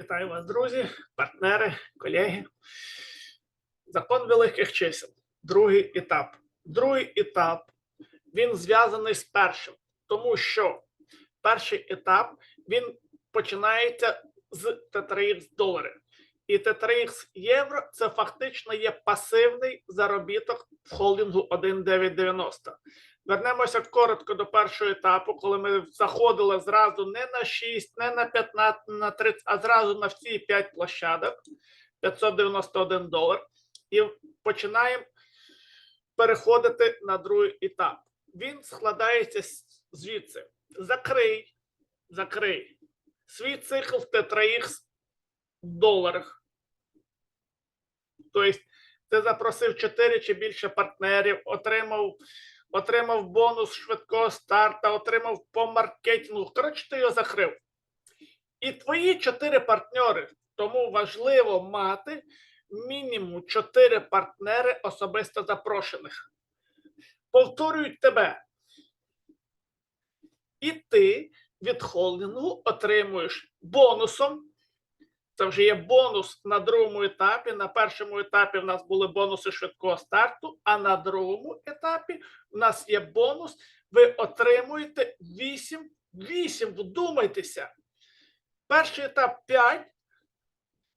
Вітаю вас, друзі, партнери, колеги. Закон великих чисел. Другий етап. Другий етап він зв'язаний з першим, тому що перший етап він починається з T3X доларів. І T3X євро це фактично є пасивний заробіток в холдингу 1,990. Вернемося коротко до першого етапу, коли ми заходили зразу не на 6, не на 15, не на 30, а зразу на всі 5 площадок 591 долар. І починаємо переходити на другий етап. Він складається звідси. Закрий, закрий свій цикл в T3X доларах. Тобто, ти запросив 4 чи більше партнерів, отримав отримав бонус швидкого старта, отримав по маркетингу. Коротше, ти його закрив. І твої чотири партнери. Тому важливо мати мінімум чотири партнери особисто запрошених. Повторюють тебе. І ти від холдингу отримуєш бонусом. Це вже є бонус на другому етапі. На першому етапі в нас були бонуси швидкого старту, а на другому етапі в нас є бонус. Ви отримуєте 8. 8, вдумайтеся. Перший етап 5,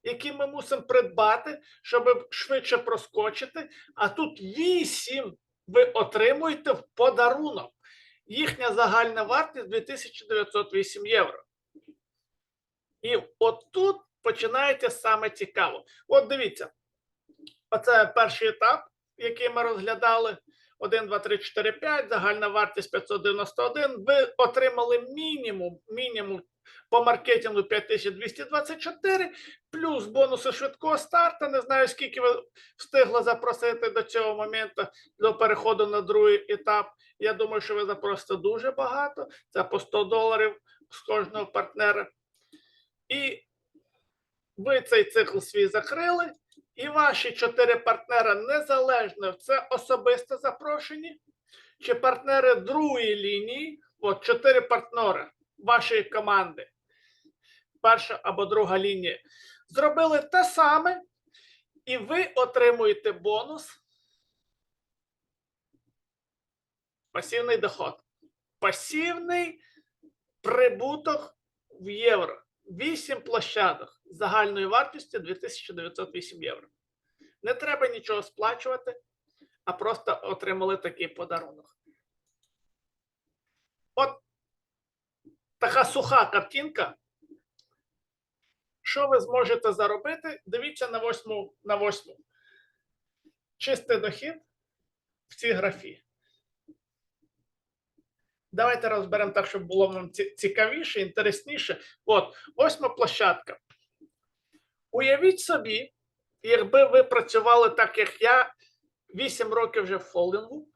який ми мусимо придбати, щоб швидше проскочити. А тут 8 ви отримуєте в подарунок. Їхня загальна вартість 2908 євро. І отут починається саме цікаво. От дивіться, оце перший етап, який ми розглядали. 1, 2, 3, 4, 5, загальна вартість 591. Ви отримали мінімум, мінімум по маркетингу 5224, плюс бонуси швидкого старту. Не знаю, скільки ви встигли запросити до цього моменту, до переходу на другий етап. Я думаю, що ви запросите дуже багато. Це по 100 доларів з кожного партнера. І ви цей цикл свій закрили, і ваші чотири партнера незалежно це особисто запрошені, чи партнери другої лінії, от чотири партнери вашої команди, перша або друга лінія, зробили те саме, і ви отримуєте бонус. Пасивний доход. Пасивний прибуток в євро. 8 площадок загальною вартістю 2908 євро. Не треба нічого сплачувати, а просто отримали такий подарунок. От така суха картинка. Що ви зможете заробити? Дивіться на восьму. На восьму. Чистий дохід в цій графі. Давайте розберемо так, щоб було вам ці- цікавіше, інтересніше. От, восьма площадка. Уявіть собі, якби ви працювали так, як я, 8 років вже в холдингу,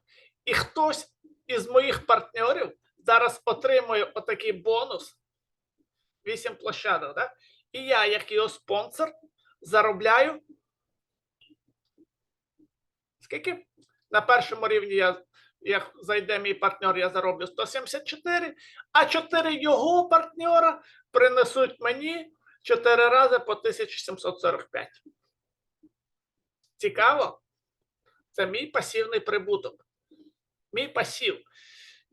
і хтось із моїх партнерів зараз отримує отакий бонус 8 площадок. Да? І я, як його спонсор, заробляю. Скільки? На першому рівні я як зайде мій партнер, я зароблю 174, а 4 його партнера принесуть мені 4 рази по 1745. Цікаво? Це мій пасивний прибуток. Мій пасів.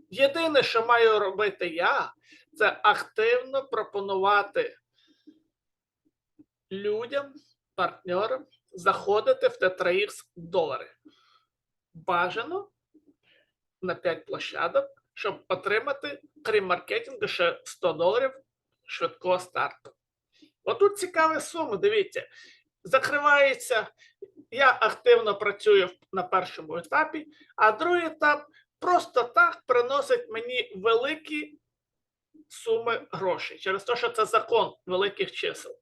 Єдине, що маю робити я, це активно пропонувати людям, партнерам заходити в T3X долари. Бажано на 5 площадок, щоб отримати, крім маркетингу, ще 100 доларів швидкого старту. Отут цікаві суми, дивіться. Закривається, я активно працюю на першому етапі, а другий етап просто так приносить мені великі суми грошей через те, що це закон великих чисел.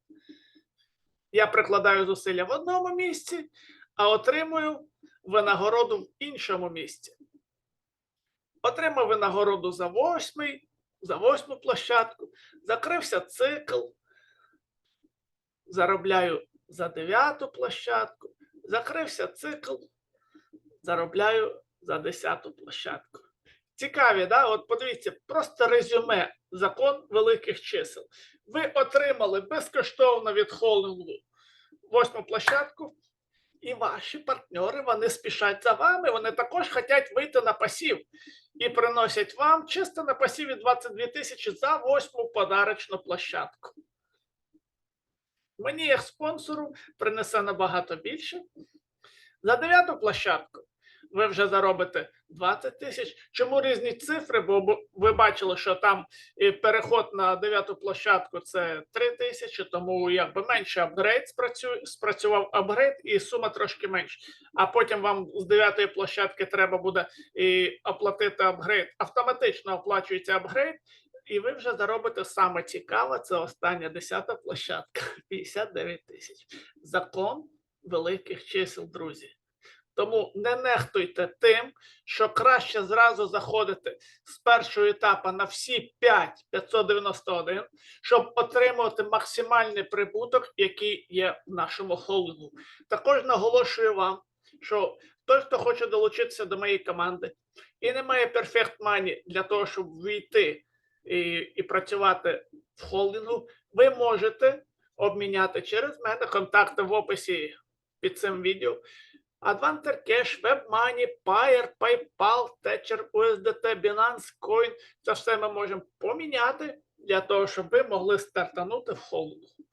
Я прикладаю зусилля в одному місці, а отримую винагороду в іншому місці отримав винагороду за восьмий, за восьму площадку, закрився цикл, заробляю за дев'яту площадку, закрився цикл, заробляю за десяту площадку. цікаві, да? От подивіться, просто резюме закон великих чисел. Ви отримали безкоштовно від холдингу восьму площадку, і ваші партнери вони спішать за вами. Вони також хочуть вийти на пасів і приносять вам чисто на пасіві 22 тисячі за восьму подарочну площадку. Мені, як спонсору, принесе набагато більше. За дев'яту площадку ви вже заробите 20 тисяч. Чому різні цифри? Бо ви бачили, що там переход на дев'яту площадку це 3 тисячі, тому якби менше апгрейд спрацював апгрейд, і сума трошки менша. А потім вам з дев'ятої площадки треба буде і оплатити апгрейд. Автоматично оплачується апгрейд, і ви вже заробите саме цікаве. Це остання десята площадка 59 тисяч. Закон великих чисел, друзі. Тому не нехтуйте тим, що краще зразу заходити з першого етапу на всі 5 591, щоб отримувати максимальний прибуток, який є в нашому холдингу. Також наголошую вам, що той, хто хоче долучитися до моєї команди і не має Perfect Money для того, щоб війти і, і працювати в холдингу, ви можете обміняти через мене контакти в описі під цим відео. Advanter Cash, WebMoney, Payer, PayPal, Tetcher, USDT, Binance, Coin. Це все ми можемо поміняти для того, щоб ви могли стартанути в холдингу.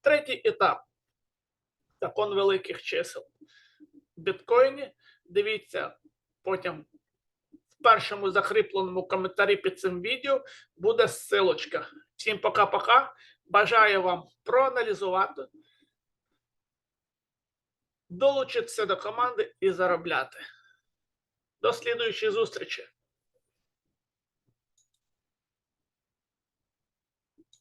Третій етап. Закон великих чисел. Біткоїні. Дивіться, потім першому захрипленому коментарі під цим відео буде ссылочка. Всім пока-пока. Бажаю вам проаналізувати долучитися до команди і заробляти. До слідуючої зустрічі!